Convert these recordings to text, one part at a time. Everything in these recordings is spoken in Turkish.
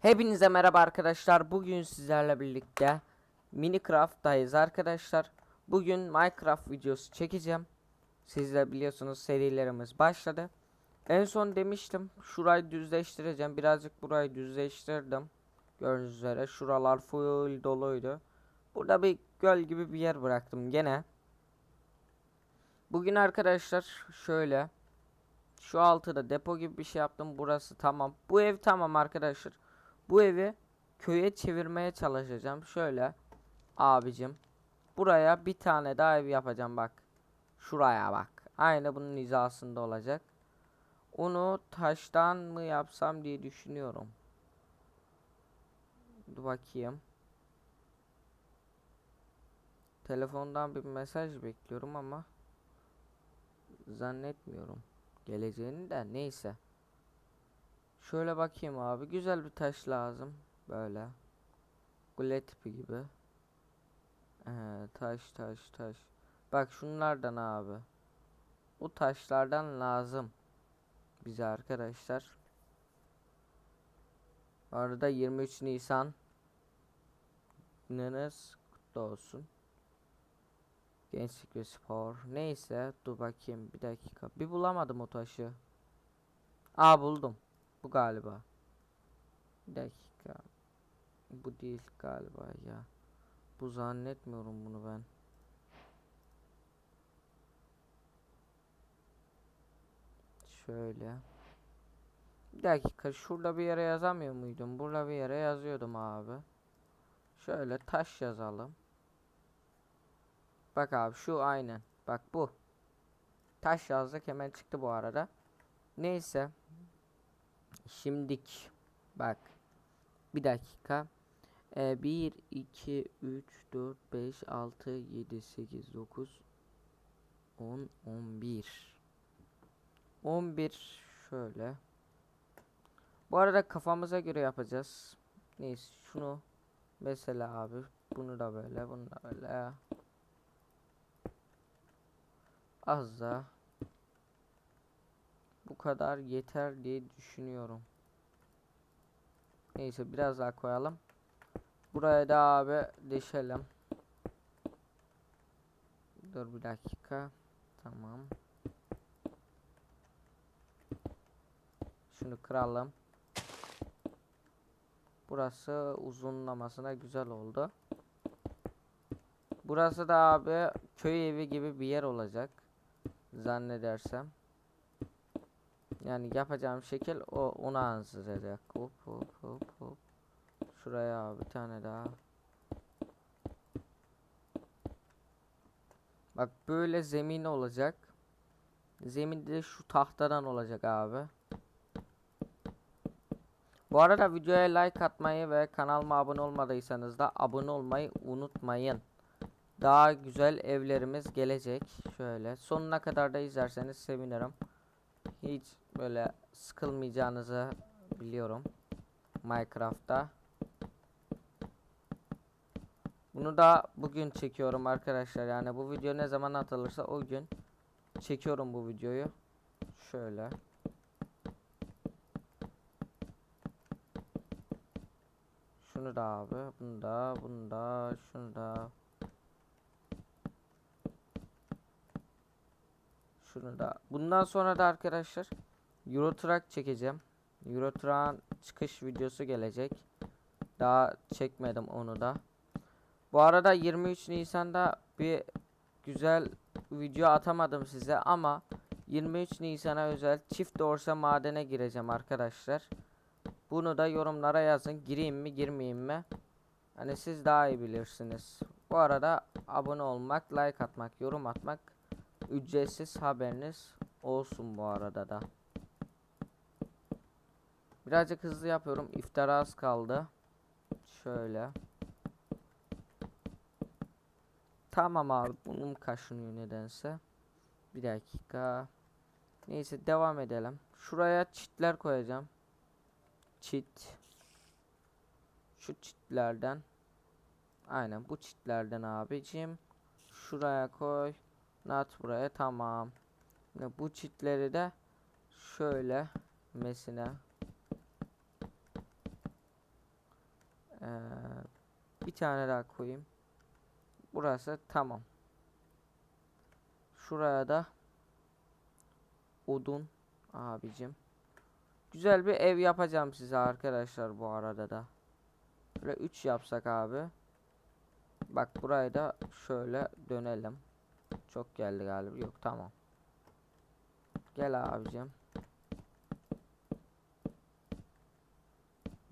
Hepinize merhaba arkadaşlar. Bugün sizlerle birlikte Minecraft'tayız arkadaşlar. Bugün Minecraft videosu çekeceğim. Siz de biliyorsunuz serilerimiz başladı. En son demiştim şurayı düzleştireceğim. Birazcık burayı düzleştirdim. Gördüğünüz üzere şuralar full doluydu. Burada bir göl gibi bir yer bıraktım gene. Bugün arkadaşlar şöyle şu altıda depo gibi bir şey yaptım. Burası tamam. Bu ev tamam arkadaşlar. Bu evi köye çevirmeye çalışacağım. Şöyle abicim. Buraya bir tane daha ev yapacağım bak. Şuraya bak. Aynı bunun hizasında olacak. Onu taştan mı yapsam diye düşünüyorum. Dur bakayım. Telefondan bir mesaj bekliyorum ama zannetmiyorum geleceğini de neyse. Şöyle bakayım abi. Güzel bir taş lazım. Böyle. Kule tipi gibi. Ee, taş taş taş. Bak şunlardan abi. Bu taşlardan lazım. Bize arkadaşlar. Arada 23 Nisan. Gününüz kutlu olsun. Gençlik ve spor. Neyse dur bakayım bir dakika. Bir bulamadım o taşı. Aa buldum. Bu galiba. Bir dakika. Bu değil galiba ya. Bu zannetmiyorum bunu ben. Şöyle. Bir dakika şurada bir yere yazamıyor muydum? Burada bir yere yazıyordum abi. Şöyle taş yazalım. Bak abi şu aynen. Bak bu. Taş yazdık hemen çıktı bu arada. Neyse. Şimdik. Bak. Bir dakika. Ee, 1, 2, 3, 4, 5, 6, 7, 8, 9, 10, 11. 11 şöyle. Bu arada kafamıza göre yapacağız. Neyse şunu mesela abi bunu da böyle bunu da böyle. Az da bu kadar yeter diye düşünüyorum. Neyse biraz daha koyalım. Buraya da abi deşelim. Dur bir dakika. Tamam. Şunu kıralım. Burası uzunlamasına güzel oldu. Burası da abi köy evi gibi bir yer olacak. Zannedersem. Yani yapacağım şekil o ona ansızacak. Hop hop hop hop. Şuraya bir tane daha. Bak böyle zemin olacak. Zeminde de şu tahtadan olacak abi. Bu arada videoya like atmayı ve kanalıma abone olmadıysanız da abone olmayı unutmayın. Daha güzel evlerimiz gelecek. Şöyle sonuna kadar da izlerseniz sevinirim. Hiç böyle sıkılmayacağınızı biliyorum. Minecraft'ta. Bunu da bugün çekiyorum arkadaşlar. Yani bu video ne zaman atılırsa o gün çekiyorum bu videoyu. Şöyle. Şunu da abi. Bunu da, bunu da, şunu da. Şunu da. Bundan sonra da arkadaşlar Euro çekeceğim. Euro çıkış videosu gelecek. Daha çekmedim onu da. Bu arada 23 Nisan'da bir güzel video atamadım size ama 23 Nisan'a özel çift dorsa madene gireceğim arkadaşlar. Bunu da yorumlara yazın. Gireyim mi girmeyeyim mi? Hani siz daha iyi bilirsiniz. Bu arada abone olmak, like atmak, yorum atmak ücretsiz haberiniz olsun bu arada da. Birazcık hızlı yapıyorum. İftara az kaldı. Şöyle. Tamam abi bunun kaşınıyor nedense. Bir dakika. Neyse devam edelim. Şuraya çitler koyacağım. Çit. Şu çitlerden. Aynen bu çitlerden abicim. Şuraya koy. Nat buraya tamam. Şimdi bu çitleri de şöyle mesine bir tane daha koyayım. Burası tamam. Şuraya da odun abicim. Güzel bir ev yapacağım size arkadaşlar bu arada da. Böyle 3 yapsak abi. Bak burayı da şöyle dönelim. Çok geldi galiba. Yok tamam. Gel abicim.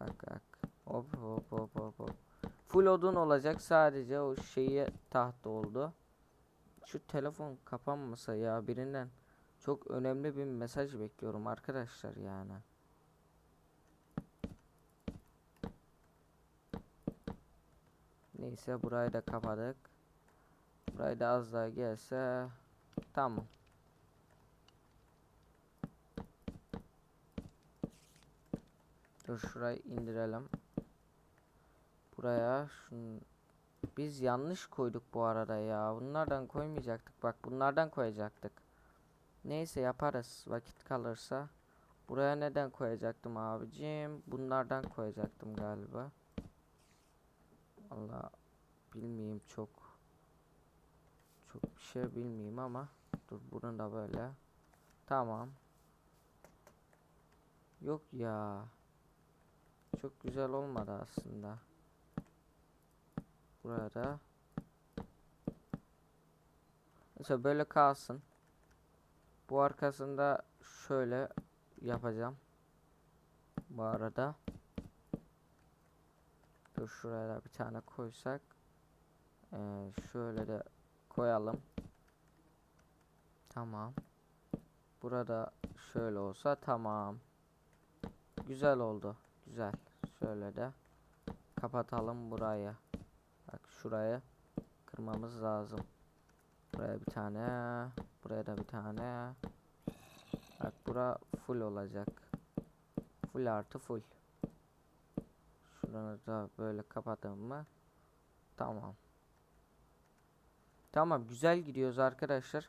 Bak bak. Hop hop hop hop hop. Full odun olacak sadece o şeyi tahta oldu. Şu telefon kapanmasa ya birinden çok önemli bir mesaj bekliyorum arkadaşlar yani. Neyse burayı da kapadık. Burayı da az daha gelse tamam. Dur şurayı indirelim. Buraya şun biz yanlış koyduk bu arada ya. Bunlardan koymayacaktık. Bak bunlardan koyacaktık. Neyse yaparız vakit kalırsa. Buraya neden koyacaktım abicim? Bunlardan koyacaktım galiba. Allah bilmeyeyim çok. Çok bir şey bilmeyeyim ama dur bunu da böyle. Tamam. Yok ya. Çok güzel olmadı aslında. Burada. Mesela böyle kalsın. Bu arkasında şöyle yapacağım. Bu arada. Dur şuraya da bir tane koysak. Ee, şöyle de koyalım. Tamam. Burada şöyle olsa tamam. Güzel oldu. Güzel. Şöyle de kapatalım burayı. Bak şurayı kırmamız lazım. Buraya bir tane, buraya da bir tane. Bak bura full olacak. Full artı full. Şuranı da böyle kapatalım mı? Tamam. Tamam güzel gidiyoruz arkadaşlar.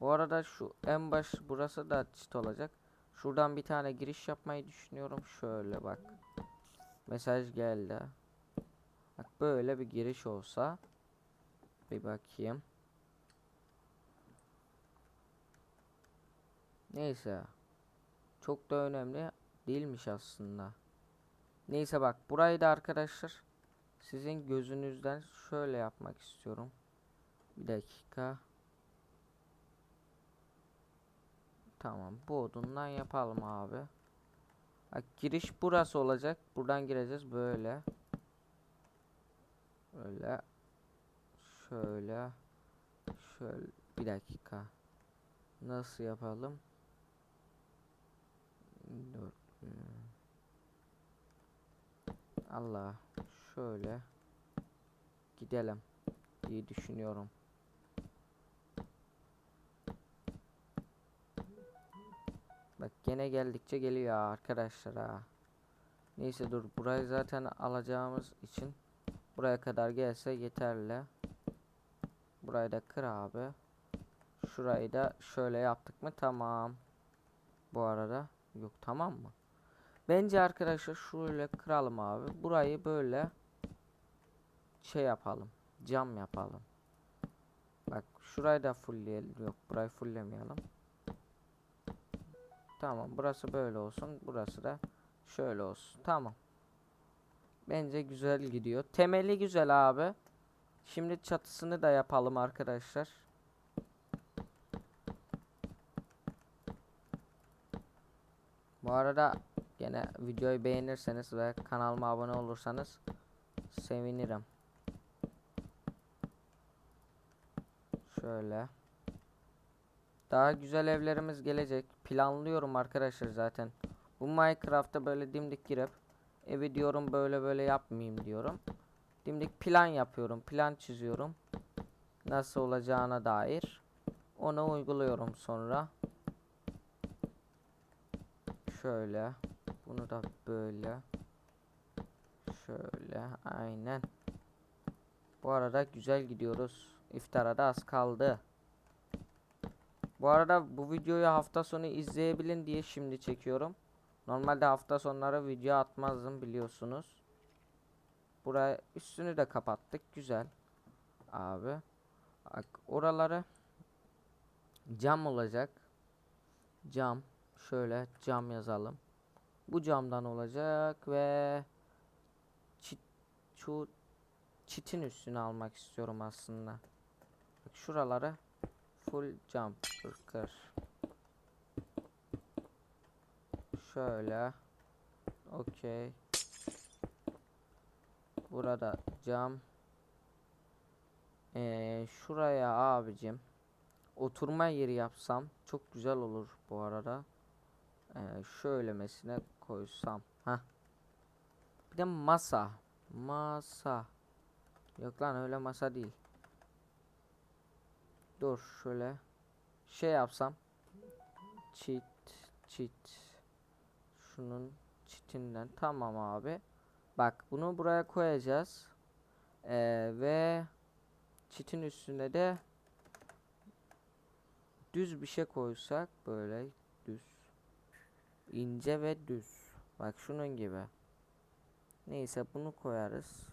Bu arada şu en baş burası da çit olacak. Şuradan bir tane giriş yapmayı düşünüyorum. Şöyle bak. Mesaj geldi. Bak böyle bir giriş olsa. Bir bakayım. Neyse. Çok da önemli değilmiş aslında. Neyse bak burayı da arkadaşlar sizin gözünüzden şöyle yapmak istiyorum. Bir dakika. Tamam bu odundan yapalım abi. Bak giriş burası olacak. Buradan gireceğiz böyle. Böyle. Şöyle. Şöyle bir dakika. Nasıl yapalım? Dur. Allah. Şöyle. Gidelim diye düşünüyorum. Bak gene geldikçe geliyor arkadaşlar ha. Neyse dur burayı zaten alacağımız için buraya kadar gelse yeterli. Burayı da kır abi. Şurayı da şöyle yaptık mı tamam. Bu arada yok tamam mı? Bence arkadaşlar şöyle kıralım abi. Burayı böyle şey yapalım. Cam yapalım. Bak şurayı da fullleyelim. Yok burayı fulllemeyelim. Tamam burası böyle olsun. Burası da şöyle olsun. Tamam. Bence güzel gidiyor. Temeli güzel abi. Şimdi çatısını da yapalım arkadaşlar. Bu arada gene videoyu beğenirseniz ve kanalıma abone olursanız sevinirim. Şöyle. Daha güzel evlerimiz gelecek. Planlıyorum arkadaşlar zaten. Bu Minecraft'ta böyle dimdik girip evi diyorum böyle böyle yapmayayım diyorum. Dimdik plan yapıyorum. Plan çiziyorum. Nasıl olacağına dair. Onu uyguluyorum sonra. Şöyle. Bunu da böyle. Şöyle. Aynen. Bu arada güzel gidiyoruz. İftara da az kaldı. Bu arada bu videoyu hafta sonu izleyebilin diye şimdi çekiyorum. Normalde hafta sonları video atmazdım biliyorsunuz. Buraya üstünü de kapattık. Güzel. Abi. Bak oraları cam olacak. Cam. Şöyle cam yazalım. Bu camdan olacak ve çit şu çitin üstüne almak istiyorum aslında. Bak şuraları full kır kır. Şöyle. Okey. Burada cam. Ee, şuraya abicim oturma yeri yapsam çok güzel olur bu arada. Ee, şöylemesine koysam. ha. Bir de masa. Masa. Yok lan öyle masa değil. Dur şöyle. Şey yapsam. Çit çit. Şunun çitinden. Tamam abi. Bak bunu buraya koyacağız. Ee, ve çitin üstüne de düz bir şey koysak böyle düz ince ve düz bak şunun gibi neyse bunu koyarız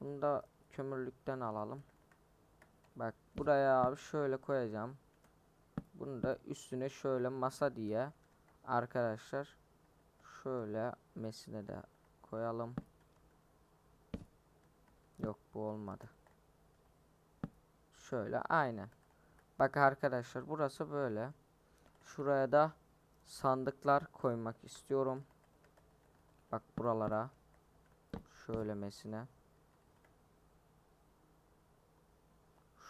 bunu da kömürlükten alalım bak buraya abi şöyle koyacağım bunu da üstüne şöyle masa diye arkadaşlar şöyle mesine de koyalım yok bu olmadı şöyle aynen Bak arkadaşlar burası böyle. Şuraya da sandıklar koymak istiyorum. Bak buralara. Şöylemesine.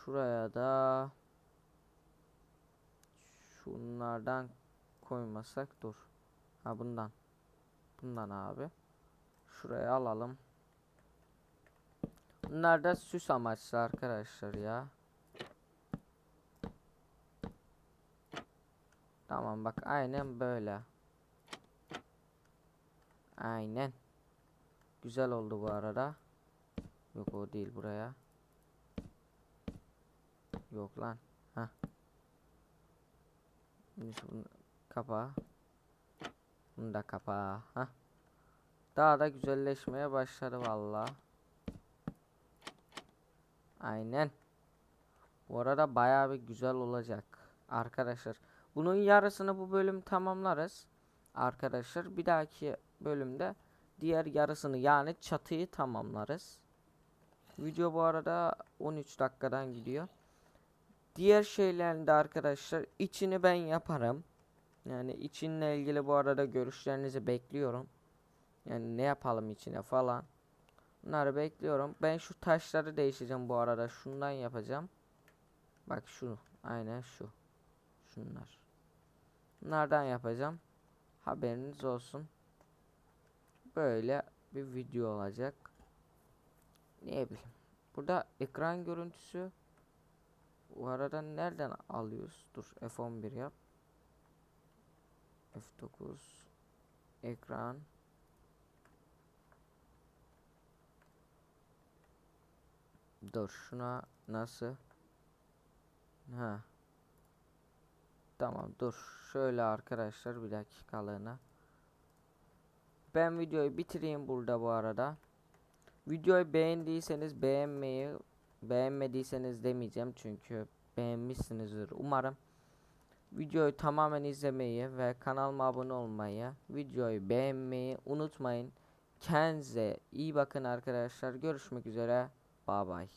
Şuraya da şunlardan koymasak dur. Ha bundan. Bundan abi. Şuraya alalım. Bunlar da süs amaçlı arkadaşlar ya. Tamam bak aynen böyle. Aynen. Güzel oldu bu arada. Yok o değil buraya. Yok lan. Ha. Bunu kapa. Bunu da kapa. Ha. Daha da güzelleşmeye başladı valla. Aynen. Bu arada bayağı bir güzel olacak. Arkadaşlar. Bunun yarısını bu bölüm tamamlarız. Arkadaşlar bir dahaki bölümde diğer yarısını yani çatıyı tamamlarız. Video bu arada 13 dakikadan gidiyor. Diğer şeylerinde arkadaşlar içini ben yaparım. Yani içinle ilgili bu arada görüşlerinizi bekliyorum. Yani ne yapalım içine falan. Bunları bekliyorum. Ben şu taşları değişeceğim bu arada. Şundan yapacağım. Bak şu. Aynen şu. Şunlar. Bunlardan yapacağım. Haberiniz olsun. Böyle bir video olacak. Ne bileyim. Burada ekran görüntüsü bu arada nereden alıyoruz? Dur F11 yap. F9 ekran Dur şuna nasıl? Ha. Tamam dur. Şöyle arkadaşlar bir dakikalığına. Ben videoyu bitireyim burada bu arada. Videoyu beğendiyseniz beğenmeyi beğenmediyseniz demeyeceğim çünkü beğenmişsinizdir umarım. Videoyu tamamen izlemeyi ve kanalıma abone olmayı, videoyu beğenmeyi unutmayın. Kendinize iyi bakın arkadaşlar. Görüşmek üzere. Bye bye.